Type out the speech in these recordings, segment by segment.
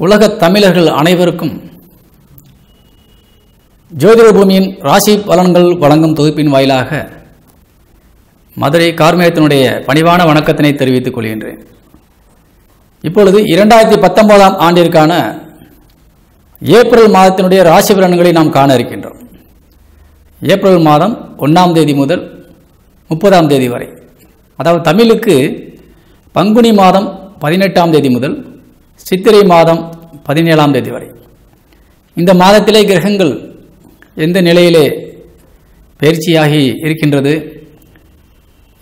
உலகத் தமிழர்கள் அனைவருக்கும் ஜோதிட பூமியின் ராசி பலன்கள் வழங்கும் தொகுப்பின் வாயிலாக மதுரை கார்மேகத்தினுடைய பணிவான வணக்கத்தினை தெரிவித்துக் கொள்கின்றேன். இப்பொழுது இரண்டாயிரத்தி பத்தொன்பதாம் ஆண்டிற்கான ஏப்ரல் மாதத்தினுடைய ராசி பலன்களை நாம் காண இருக்கின்றோம். ஏப்ரல் மாதம் ஒன்றாம் தேதி முதல் முப்பதாம் தேதி வரை. அதாவது தமிழுக்கு பங்குனி மாதம் பதினெட்டாம் தேதி முதல் சித்திரை மாதம் பதினேழாம் தேதி வரை. இந்த மாதத்திலே கிரகங்கள் எந்த நிலையிலே பயிற்சியாகி இருக்கின்றது?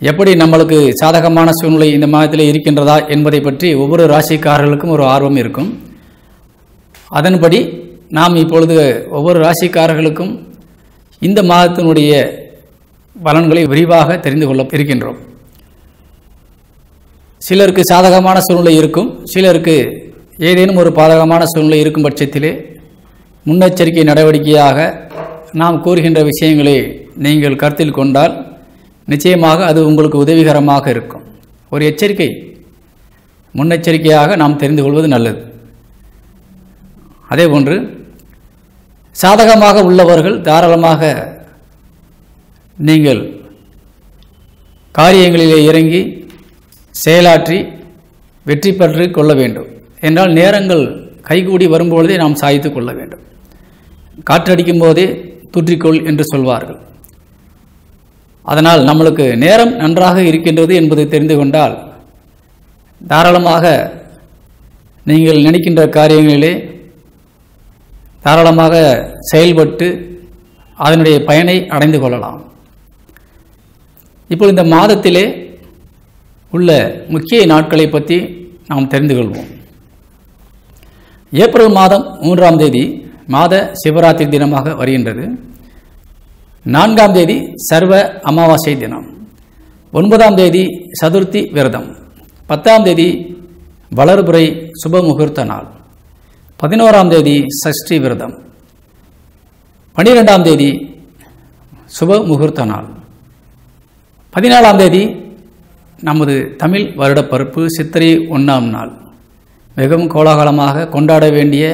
எப்படி நம்மளுக்கு சாதகமான சூழ்நிலை இந்த மாதத்திலே இருக்கின்றதா என்பதை பற்றி ஒவ்வொரு ராசிக்காரர்களுக்கும் ஒரு ஆர்வம் இருக்கும். அதன்படி நாம் இப்பொழுது ஒவ்வொரு ராசிக்காரர்களுக்கும் இந்த மாதத்தினுடைய பலன்களை விரிவாக தெரிந்து கொள்ள இருக்கின்றோம். சிலருக்கு சாதகமான சூழ்நிலை இருக்கும் சிலருக்கு ஏதேனும் ஒரு பாதகமான சூழ்நிலை இருக்கும் பட்சத்திலே முன்னெச்சரிக்கை நடவடிக்கையாக நாம் கூறுகின்ற விஷயங்களை நீங்கள் கருத்தில் கொண்டால் நிச்சயமாக அது உங்களுக்கு உதவிகரமாக இருக்கும். ஒரு எச்சரிக்கை முன்னெச்சரிக்கையாக நாம் தெரிந்து கொள்வது நல்லது. அதேபோன்று சாதகமாக உள்ளவர்கள் தாராளமாக நீங்கள் காரியங்களிலே இறங்கி செயலாற்றி வெற்றி பெற்று கொள்ள வேண்டும். என்றால் நேரங்கள் கைகூடி வரும்பொழுதே நாம் சாய்த்து கொள்ள வேண்டும். காற்றடிக்கும் போதே தூற்றிக்கொள் என்று சொல்வார்கள். அதனால் நம்மளுக்கு நேரம் நன்றாக இருக்கின்றது என்பது தெரிந்து கொண்டால் தாராளமாக நீங்கள் நினைக்கின்ற காரியங்களிலே தாராளமாக செயல்பட்டு அதனுடைய பயனை அடைந்து கொள்ளலாம். இப்போ இந்த மாதத்திலே உள்ள முக்கிய நாட்களை பற்றி நாம் தெரிந்து கொள்வோம். ஏப்ரல் மாதம் மூன்றாம் தேதி மாத சிவராத்திரி தினமாக வருகின்றது. நான்காம் தேதி சர்வ அமாவாசை தினம். ஒன்பதாம் தேதி சதுர்த்தி விரதம். பத்தாம் தேதி வளர்புரை சுப முகூர்த்த நாள். பதினோராம் தேதி சஷ்டி விரதம். பன்னிரெண்டாம் தேதி சுப முகூர்த்த நாள். பதினாலாம் தேதி நமது தமிழ் வருடப்பருப்பு சித்திரை ஒன்றாம் நாள். மிகவும் கோலாகலமாக கொண்டாட வேண்டிய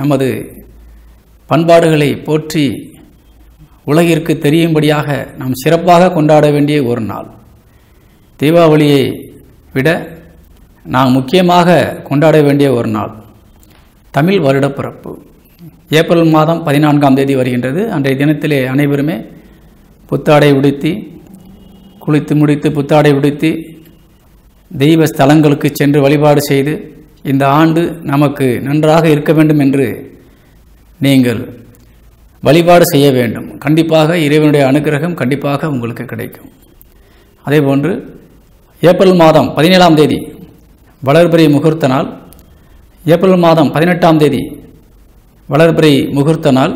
நமது பண்பாடுகளை போற்றி உலகிற்கு தெரியும்படியாக நாம் சிறப்பாக கொண்டாட வேண்டிய ஒரு நாள். தீபாவளியை விட நாம் முக்கியமாக கொண்டாட வேண்டிய ஒரு நாள். தமிழ் வருட பிறப்பு. ஏப்ரல் மாதம் பதினான்காம் தேதி வருகின்றது. அன்றைய தினத்திலே அனைவருமே புத்தாடை உடுத்தி குளித்து முடித்து புத்தாடை உடுத்தி தெய்வ ஸ்தலங்களுக்கு சென்று வழிபாடு செய்து இந்த ஆண்டு நமக்கு நன்றாக இருக்க வேண்டும் என்று நீங்கள் வழிபாடு செய்ய வேண்டும். கண்டிப்பாக இறைவனுடைய அனுகிரகம் கண்டிப்பாக உங்களுக்கு கிடைக்கும். அதேபோன்று ஏப்ரல் மாதம் பதினேழாம் தேதி வளர்பிறை முகூர்த்த நாள். ஏப்ரல் மாதம் பதினெட்டாம் தேதி வளர்பிறை முகூர்த்த நாள்.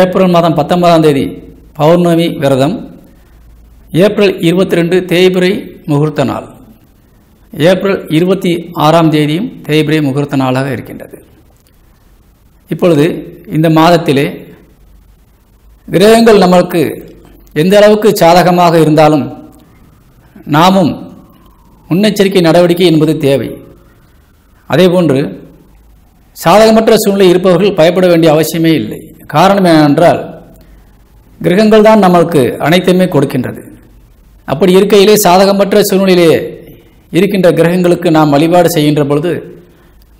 ஏப்ரல் மாதம் பத்தொன்பதாம் தேதி பௌர்ணமி விரதம். ஏப்ரல் இருபத்தி ரெண்டு தேய்பிரை முகூர்த்த நாள். ஏப்ரல் இருபத்தி ஆறாம் தேதியும் தேய்பிரை முகூர்த்த நாளாக இருக்கின்றது. இப்பொழுது இந்த மாதத்திலே கிரகங்கள் நம்மளுக்கு எந்த அளவுக்கு சாதகமாக இருந்தாலும் நாமும் முன்னெச்சரிக்கை நடவடிக்கை என்பது தேவை. அதேபோன்று சாதகமற்ற சூழ்நிலை இருப்பவர்கள் பயப்பட வேண்டிய அவசியமே இல்லை. காரணம் என்னவென்றால் கிரகங்கள் தான் நம்மளுக்கு அனைத்துமே கொடுக்கின்றது. அப்படி இருக்கையிலே சாதகமற்ற சூழ்நிலையிலே இருக்கின்ற கிரகங்களுக்கு நாம் வழிபாடு செய்கின்ற பொழுது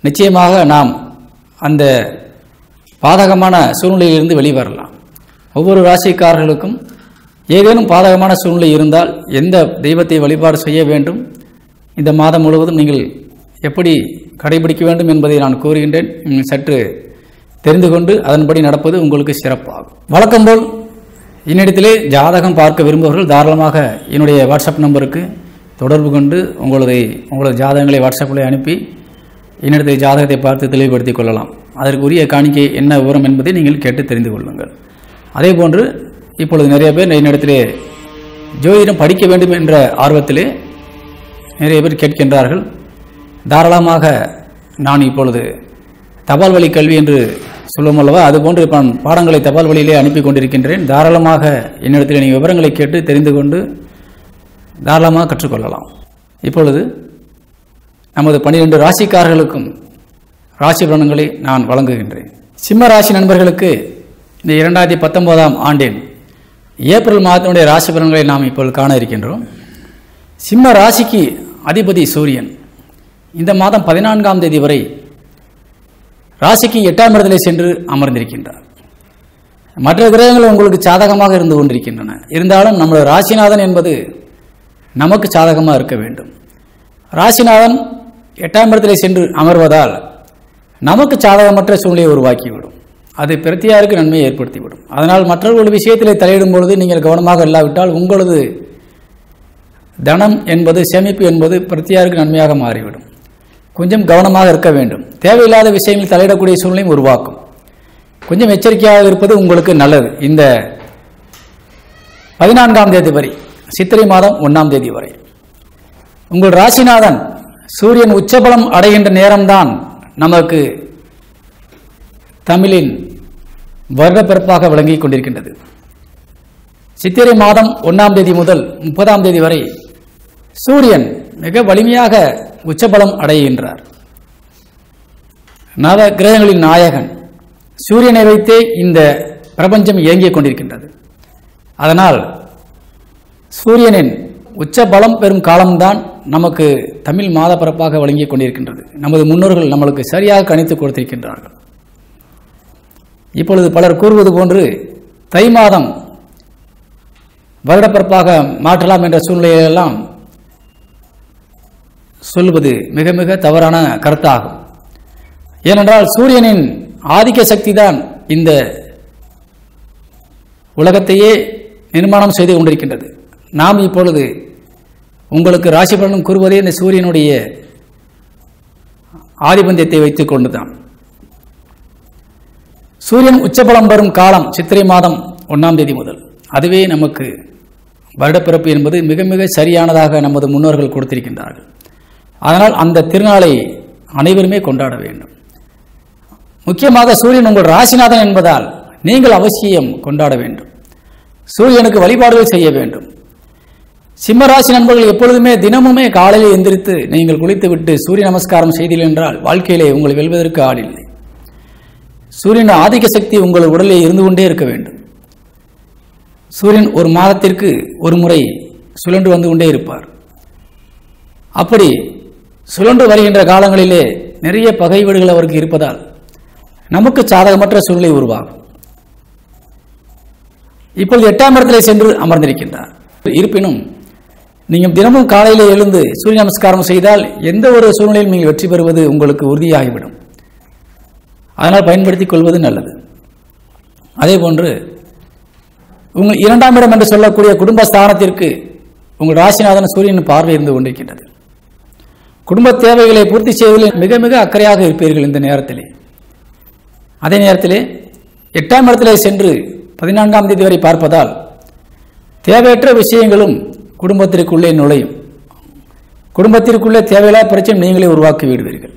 நிச்சயமாக நாம் அந்த பாதகமான சூழ்நிலையிலிருந்து வெளிவரலாம். ஒவ்வொரு ராசிக்காரர்களுக்கும் ஏதேனும் பாதகமான சூழ்நிலை இருந்தால் எந்த தெய்வத்தை வழிபாடு செய்ய வேண்டும்? இந்த மாதம் முழுவதும் நீங்கள் எப்படி கடைபிடிக்க வேண்டும் என்பதை நான் கூறுகின்றேன். சற்று தெரிந்து கொண்டு அதன்படி நடப்பது உங்களுக்கு சிறப்பாகும். வழக்கம்போல் என்னிடத்திலே ஜாதகம் பார்க்க விரும்புபவர்கள் தாராளமாக என்னுடைய வாட்ஸ்அப் நம்பருக்கு தொடர்பு கொண்டு உங்களது உங்களது ஜாதகங்களை வாட்ஸ்அப்பில் அனுப்பி என்னிடத்தை ஜாதகத்தை பார்த்து தெளிவுபடுத்திக் கொள்ளலாம். அதற்குரிய காணிக்கை என்ன விவரம் என்பதை நீங்கள் கேட்டு தெரிந்து கொள்ளுங்கள். அதே போன்று இப்பொழுது நிறைய பேர் என்னிடத்திலே ஜோதிடம் படிக்க வேண்டும் என்ற ஆர்வத்திலே நிறைய பேர் கேட்கின்றார்கள். தாராளமாக நான் இப்பொழுது தபால் வழி கல்வி என்று சொல்லும் அல்லவா அதுபோன்று நான் பாடங்களை தபால் வழியிலே அனுப்பி கொண்டிருக்கின்றேன். தாராளமாக என்னிடத்தில் நீங்கள் விவரங்களை கேட்டு தெரிந்து கொண்டு தாராளமாக கற்றுக்கொள்ளலாம். இப்பொழுது நமது பன்னிரெண்டு ராசிக்காரர்களுக்கும் ராசி பலன்களை நான் வழங்குகின்றேன். சிம்ம ராசி நண்பர்களுக்கு இந்த இரண்டாயிரத்தி பத்தொன்பதாம் ஆண்டின் ஏப்ரல் மாதத்தினுடைய ராசி பலன்களை நாம் இப்பொழுது காண இருக்கின்றோம். சிம்ம ராசிக்கு அதிபதி சூரியன். இந்த மாதம் பதினான்காம் தேதி வரை ராசிக்கு எட்டாம் இடத்திலே சென்று அமர்ந்திருக்கின்றார். மற்ற கிரகங்கள் உங்களுக்கு சாதகமாக இருந்து கொண்டிருக்கின்றன. இருந்தாலும் நம்முடைய ராசிநாதன் என்பது நமக்கு சாதகமாக இருக்க வேண்டும். ராசிநாதன் எட்டாம் இடத்திலே சென்று அமர்வதால் நமக்கு சாதகமற்ற சூழ்நிலையை உருவாக்கிவிடும். அது பிரத்தியாருக்கு நன்மையை ஏற்படுத்திவிடும். அதனால் மற்றவர்கள் விஷயத்திலே தலையிடும் பொழுது நீங்கள் கவனமாக இல்லாவிட்டால் உங்களது தனம் என்பது சேமிப்பு என்பது பிரத்தியாருக்கு நன்மையாக மாறிவிடும். கொஞ்சம் கவனமாக இருக்க வேண்டும். தேவையில்லாத விஷயங்களில் தலையிடக்கூடிய சூழ்நிலையும் உருவாக்கும். கொஞ்சம் எச்சரிக்கையாக இருப்பது உங்களுக்கு நல்லது. இந்த பதினான்காம் தேதி வரை சித்திரை மாதம் ஒன்றாம் தேதி வரை. உங்கள் ராசிநாதன் சூரியன் உச்சபலம் அடைகின்ற நேரம்தான் நமக்கு தமிழின் வருடப்பிறப்பாக விளங்கிக் கொண்டிருக்கின்றது. சித்திரை மாதம் ஒன்றாம் தேதி முதல் முப்பதாம் தேதி வரை சூரியன் மிக வலிமையாக உச்சபலம் அடைகின்றார். நவ கிரகங்களின் நாயகன் சூரியனை வைத்தே இந்த பிரபஞ்சம் இயங்கிக் கொண்டிருக்கின்றது. அதனால் சூரியனின் உச்ச பலம் பெறும் காலம்தான் நமக்கு தமிழ் மாத பிறப்பாக வழங்கிக் கொண்டிருக்கின்றது. நமது முன்னோர்கள் நம்மளுக்கு சரியாக கணித்து கொடுத்திருக்கின்றார்கள். இப்பொழுது பலர் கூறுவது போன்று தை மாதம் வருடப்பிறப்பாக மாற்றலாம் என்ற சூழ்நிலையெல்லாம் சொல்வது மிக மிக தவறான கருத்தாகும். ஏனென்றால் சூரியனின் ஆதிக்க சக்தி தான் இந்த உலகத்தையே நிர்மாணம் செய்து கொண்டிருக்கின்றது. நாம் இப்பொழுது உங்களுக்கு ராசி பலனும் கூறுவதே இந்த சூரியனுடைய ஆதிபந்தியத்தை வைத்துக் கொண்டுதான். சூரியன் உச்சபலம் வரும் காலம் சித்திரை மாதம் ஒன்றாம் தேதி முதல். அதுவே நமக்கு வருடப்பிறப்பு என்பது மிக மிக சரியானதாக நமது முன்னோர்கள் கொடுத்திருக்கின்றார்கள். அதனால் அந்த திருநாளை அனைவருமே கொண்டாட வேண்டும். முக்கியமாக சூரியன் உங்கள் ராசிநாதன் என்பதால் நீங்கள் அவசியம் கொண்டாட வேண்டும். சூரியனுக்கு வழிபாடுகள் செய்ய வேண்டும். சிம்மராசி நண்பர்கள் எப்பொழுதுமே தினமுமே காலையில் எந்திரித்து நீங்கள் குளித்துவிட்டு சூரிய நமஸ்காரம் செய்தீர்கள் என்றால் வாழ்க்கையிலே உங்களை வெல்வதற்கு ஆளில்லை சூரியன் ஆதிக்க சக்தி உங்கள் உடலில் இருந்து கொண்டே இருக்க வேண்டும். சூரியன் ஒரு மாதத்திற்கு ஒரு முறை சுழன்று வந்து கொண்டே இருப்பார். அப்படி சுழன்று வருகின்ற காலங்களிலே நிறைய பகை வீடுகள் அவருக்கு இருப்பதால் நமக்கு சாதகமற்ற சூழ்நிலை உருவாகும். இப்பொழுது எட்டாம் இடத்திலே சென்று அமர்ந்திருக்கின்றார். இருப்பினும் நீங்கள் தினமும் காலையில் எழுந்து சூரிய நமஸ்காரம் செய்தால் எந்த ஒரு சூழ்நிலையில் நீங்கள் வெற்றி பெறுவது உங்களுக்கு உறுதியாகிவிடும். அதனால் பயன்படுத்திக் கொள்வது நல்லது. அதே போன்று உங்கள் இரண்டாம் இடம் என்று சொல்லக்கூடிய குடும்ப ஸ்தானத்திற்கு உங்கள் ராசிநாதன் சூரியன் பார்வை இருந்து கொண்டிருக்கின்றது. குடும்ப தேவைகளை பூர்த்தி செய்வதில் மிக மிக அக்கறையாக இருப்பீர்கள் இந்த நேரத்திலே. அதே நேரத்திலே எட்டாம் இடத்திலே சென்று பதினான்காம் தேதி வரை பார்ப்பதால் தேவையற்ற விஷயங்களும் குடும்பத்திற்குள்ளே நுழையும். குடும்பத்திற்குள்ளே தேவையில்லாத பிரச்சனை நீங்களே உருவாக்கி விடுவீர்கள்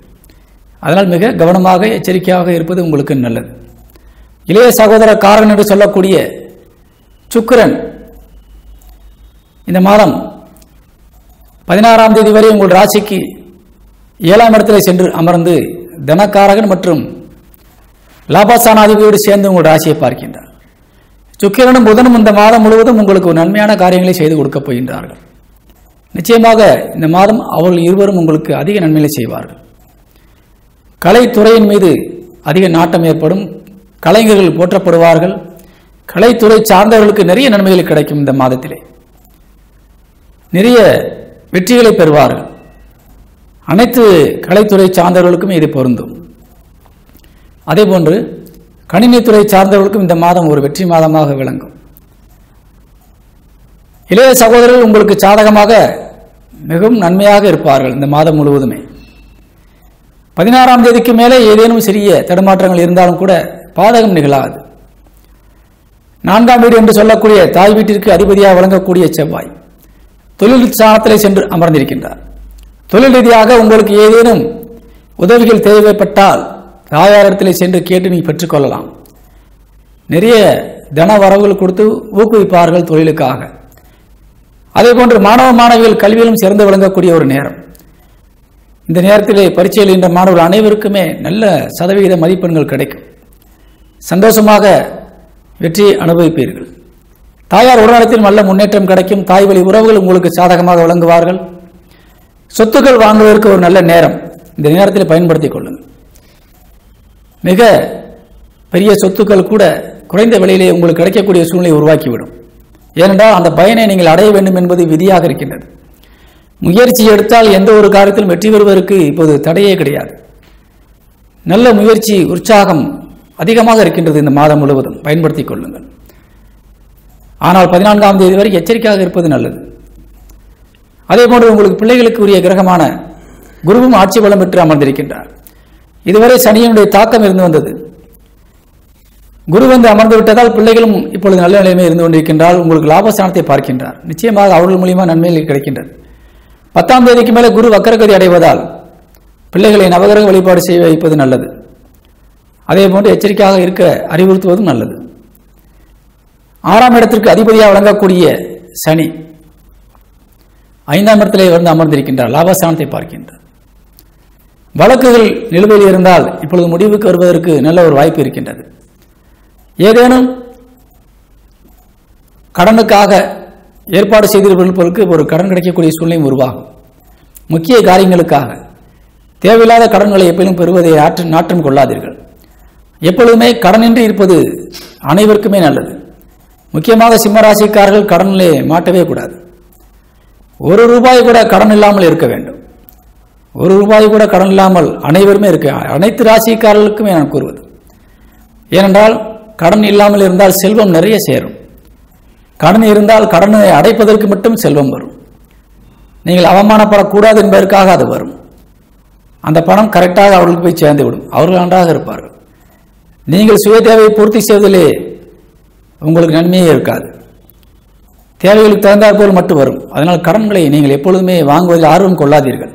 அதனால் மிக கவனமாக எச்சரிக்கையாக இருப்பது உங்களுக்கு நல்லது. இளைய சகோதர காரகன் என்று சொல்லக்கூடிய சுக்கிரன் இந்த மாதம் பதினாறாம் தேதி வரை உங்கள் ராசிக்கு ஏழாம் இடத்தில் சென்று அமர்ந்து தனக்காரகன் மற்றும் லாபாசானாதிபதியோடு சேர்ந்து உங்கள் ராசியை பார்க்கின்றார். சுக்கிரனும் புதனும் இந்த மாதம் முழுவதும் உங்களுக்கு ஒரு நன்மையான காரியங்களை செய்து கொடுக்கப் போகின்றார்கள். நிச்சயமாக இந்த மாதம் அவர்கள் இருவரும் உங்களுக்கு அதிக நன்மைகளை செய்வார்கள். கலைத்துறையின் மீது அதிக நாட்டம் ஏற்படும். கலைஞர்கள் போற்றப்படுவார்கள். கலைத்துறை சார்ந்தவர்களுக்கு நிறைய நன்மைகள் கிடைக்கும் இந்த மாதத்திலே. நிறைய வெற்றிகளை பெறுவார்கள். அனைத்து கலைத்துறை சார்ந்தவர்களுக்கும் இது பொருந்தும். அதேபோன்று கணினித்துறை சார்ந்தவர்களுக்கும் இந்த மாதம் ஒரு வெற்றி மாதமாக விளங்கும். இளைய சகோதரர்கள் உங்களுக்கு சாதகமாக மிகவும் நன்மையாக இருப்பார்கள் இந்த மாதம் முழுவதுமே. பதினாறாம் தேதிக்கு மேலே ஏதேனும் சிறிய தடுமாற்றங்கள் இருந்தாலும் கூட பாதகம் நிகழாது. நான்காம் வீடு என்று சொல்லக்கூடிய தாய் வீட்டிற்கு அதிபதியாக வழங்கக்கூடிய செவ்வாய் தொழில் சாணத்திலே சென்று அமர்ந்திருக்கின்றார். தொழில் ரீதியாக உங்களுக்கு ஏதேனும் உதவிகள் தேவைப்பட்டால் தாயாரிடத்திலே சென்று கேட்டு நீ பெற்றுக்கொள்ளலாம். நிறைய தன வரவுகள் கொடுத்து ஊக்குவிப்பார்கள் தொழிலுக்காக. அதே போன்று மாணவ மாணவிகள் கல்வியிலும் சிறந்து விளங்கக்கூடிய ஒரு நேரம். இந்த நேரத்திலே பரீட்சையில் என்ற மாணவர்கள் அனைவருக்குமே நல்ல சதவிகித மதிப்பெண்கள் கிடைக்கும். சந்தோஷமாக வெற்றி அனுபவிப்பீர்கள். தாயார் உடல்நலத்தில் நல்ல முன்னேற்றம் கிடைக்கும். தாய் வழி உறவுகள் உங்களுக்கு சாதகமாக விளங்குவார்கள். சொத்துக்கள் வாங்குவதற்கு ஒரு நல்ல நேரம். இந்த நேரத்தில் பயன்படுத்திக் கொள்ளுங்கள். மிக பெரிய சொத்துக்கள் கூட குறைந்த விலையிலே உங்களுக்கு கிடைக்கக்கூடிய சூழ்நிலை உருவாக்கிவிடும். ஏனென்றால் அந்த பயனை நீங்கள் அடைய வேண்டும் என்பது விதியாக இருக்கின்றது. முயற்சி எடுத்தால் எந்த ஒரு காரியத்திலும் வெற்றி பெறுவதற்கு இப்போது தடையே கிடையாது. நல்ல முயற்சி உற்சாகம் அதிகமாக இருக்கின்றது இந்த மாதம் முழுவதும். பயன்படுத்திக் கொள்ளுங்கள். ஆனால் பதினான்காம் தேதி வரை எச்சரிக்கையாக இருப்பது நல்லது. அதே போன்று உங்களுக்கு பிள்ளைகளுக்கு உரிய கிரகமான குருவும் ஆட்சி பலம் பெற்று அமர்ந்திருக்கின்றார். இதுவரை சனியினுடைய தாக்கம் இருந்து வந்தது. குரு வந்து அமர்ந்து விட்டதால் பிள்ளைகளும் இப்பொழுது நல்ல நிலைமை இருந்து கொண்டிருக்கின்றால் உங்களுக்கு லாபஸ்தானத்தை பார்க்கின்றார். நிச்சயமாக அவர்கள் மூலியமாக நன்மைகள் கிடைக்கின்றது. பத்தாம் தேதிக்கு மேலே குரு வக்கரகதி அடைவதால் பிள்ளைகளை நவகிரக வழிபாடு செய்ய வைப்பது நல்லது. அதே போன்று எச்சரிக்கையாக இருக்க அறிவுறுத்துவதும் நல்லது. ஆறாம் இடத்திற்கு அதிபதியாக வழங்கக்கூடிய சனி ஐந்தாம் இடத்திலே வந்து அமர்ந்திருக்கின்றார். லாபஸ்தானத்தை பார்க்கின்றார். வழக்குகள் நிலுவையில் இருந்தால் இப்பொழுது முடிவுக்கு வருவதற்கு நல்ல ஒரு வாய்ப்பு இருக்கின்றது. ஏதேனும் கடனுக்காக ஏற்பாடு செய்திருப்பவர்களுக்கு ஒரு கடன் கிடைக்கக்கூடிய சூழ்நிலை உருவாகும். முக்கிய காரியங்களுக்காக தேவையில்லாத கடன்களை எப்பொழுதும் பெறுவதை ஆற்று நாற்றம் கொள்ளாதீர்கள். எப்பொழுதுமே கடனின்றி இருப்பது அனைவருக்குமே நல்லது. முக்கியமாக சிம்மராசிக்காரர்கள் கடனிலே மாட்டவே கூடாது. ஒரு ரூபாய் கூட கடன் இல்லாமல் இருக்க வேண்டும். ஒரு ரூபாய் கூட கடன் இல்லாமல் அனைவருமே இருக்க. அனைத்து ராசிக்காரர்களுக்குமே நான் கூறுவது. ஏனென்றால் கடன் இல்லாமல் இருந்தால் செல்வம் நிறைய சேரும். கடன் இருந்தால் கடனை அடைப்பதற்கு மட்டும் செல்வம் வரும். நீங்கள் அவமானப்படக்கூடாது என்பதற்காக அது வரும். அந்த பணம் கரெக்டாக அவர்களுக்கு போய் சேர்ந்துவிடும். அவர்கள் நன்றாக இருப்பார்கள். நீங்கள் சுய தேவையை பூர்த்தி செய்வதிலே உங்களுக்கு நன்மையே இருக்காது. தேவைகளுக்கு தகுந்தாற்போல் மட்டும் வரும். அதனால் கடன்களை நீங்கள் எப்பொழுதுமே வாங்குவதில் ஆர்வம் கொள்ளாதீர்கள்.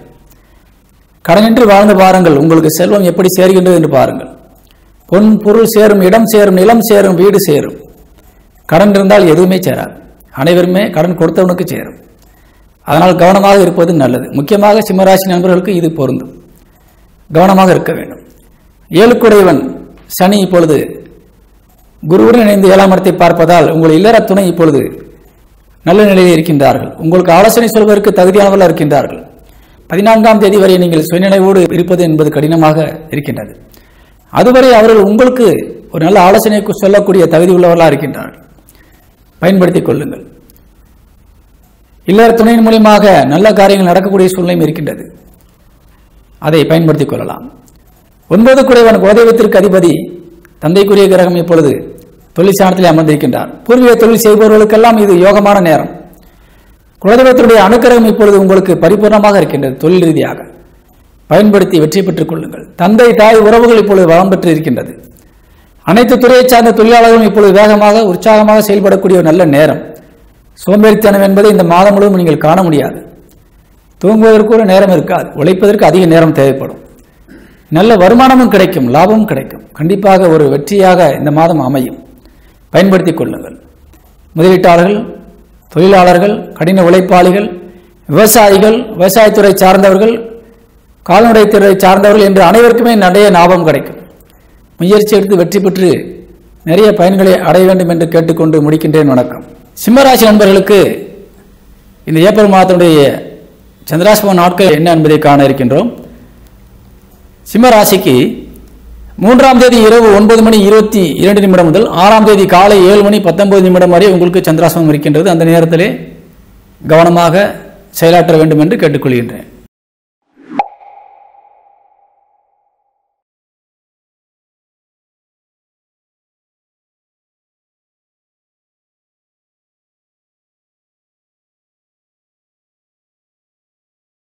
கடனின்றி வாழ்ந்து பாருங்கள் உங்களுக்கு செல்வம் எப்படி சேர்கின்றது என்று பாருங்கள். பொன் பொருள் சேரும் இடம் சேரும் நிலம் சேரும் வீடு சேரும். கடன் இருந்தால் எதுவுமே சேராது. அனைவருமே கடன் கொடுத்தவனுக்கு சேரும். அதனால் கவனமாக இருப்பது நல்லது. முக்கியமாக சிம்மராசி நண்பர்களுக்கு இது பொருந்தும். கவனமாக இருக்க வேண்டும். ஏழுக்குடையவன் சனி இப்பொழுது குருவுடன் இணைந்து ஏழாம் இடத்தை பார்ப்பதால் உங்கள் இல்லற துணை இப்பொழுது நல்ல நிலையில் இருக்கின்றார்கள். உங்களுக்கு ஆலோசனை சொல்வதற்கு தகுதியானவர்கள் இருக்கின்றார்கள். பதினான்காம் தேதி வரை நீங்கள் சுயநினைவோடு இருப்பது என்பது கடினமாக இருக்கின்றது. அதுவரை அவர்கள் உங்களுக்கு ஒரு நல்ல ஆலோசனை சொல்லக்கூடிய தகுதி உள்ளவர்களாக இருக்கின்றார்கள். பயன்படுத்திக் கொள்ளுங்கள். இல்லற துணையின் மூலியமாக நல்ல காரியங்கள் நடக்கக்கூடிய சூழ்நிலையும் இருக்கின்றது. அதை பயன்படுத்திக் கொள்ளலாம். ஒன்பது குறைவன் குலதெய்வத்திற்கு அதிபதி தந்தைக்குரிய கிரகம் இப்பொழுது தொழிற்சாணத்தில் அமர்ந்திருக்கின்றார். பூர்வீக தொழில் செய்பவர்களுக்கெல்லாம் இது யோகமான நேரம். குலதெய்வத்தினுடைய அனுக்கிரகம் இப்பொழுது உங்களுக்கு பரிபூர்ணமாக இருக்கின்றது தொழில் ரீதியாக. பயன்படுத்தி வெற்றி பெற்றுக் கொள்ளுங்கள். தந்தை தாய் உறவுகள் இப்பொழுது வளம் பெற்று இருக்கின்றது. அனைத்து துறையை சார்ந்த தொழிலாளர்களும் இப்பொழுது வேகமாக உற்சாகமாக செயல்படக்கூடிய ஒரு நல்ல நேரம். சோம்பேறித்தனம் என்பதை இந்த மாதம் முழுவதும் நீங்கள் காண முடியாது. தூங்குவதற்கு கூட நேரம் இருக்காது. உழைப்பதற்கு அதிக நேரம் தேவைப்படும். நல்ல வருமானமும் கிடைக்கும் லாபமும் கிடைக்கும். கண்டிப்பாக ஒரு வெற்றியாக இந்த மாதம் அமையும். பயன்படுத்திக் கொள்ளுங்கள். முதலீட்டாளர்கள் தொழிலாளர்கள் கடின உழைப்பாளிகள் விவசாயிகள் விவசாயத்துறை சார்ந்தவர்கள் கால்நடைத்துறை சார்ந்தவர்கள் என்று அனைவருக்குமே நிறைய லாபம் கிடைக்கும். முயற்சி எடுத்து வெற்றி பெற்று நிறைய பயன்களை அடைய வேண்டும் என்று கேட்டுக்கொண்டு முடிக்கின்றேன். வணக்கம். சிம்மராசி நண்பர்களுக்கு இந்த ஏப்ரல் மாதத்தினுடைய சந்திராசிரம நாட்கள் என்ன என்பதை காண இருக்கின்றோம். சிம்மராசிக்கு மூன்றாம் தேதி இரவு ஒன்பது மணி இருபத்தி இரண்டு நிமிடம் முதல் ஆறாம் தேதி காலை ஏழு மணி பத்தொன்பது நிமிடம் வரை உங்களுக்கு சந்திராசனம் இருக்கின்றது. அந்த நேரத்திலே கவனமாக செயலாற்ற வேண்டும் என்று கேட்டுக்கொள்கின்றேன்.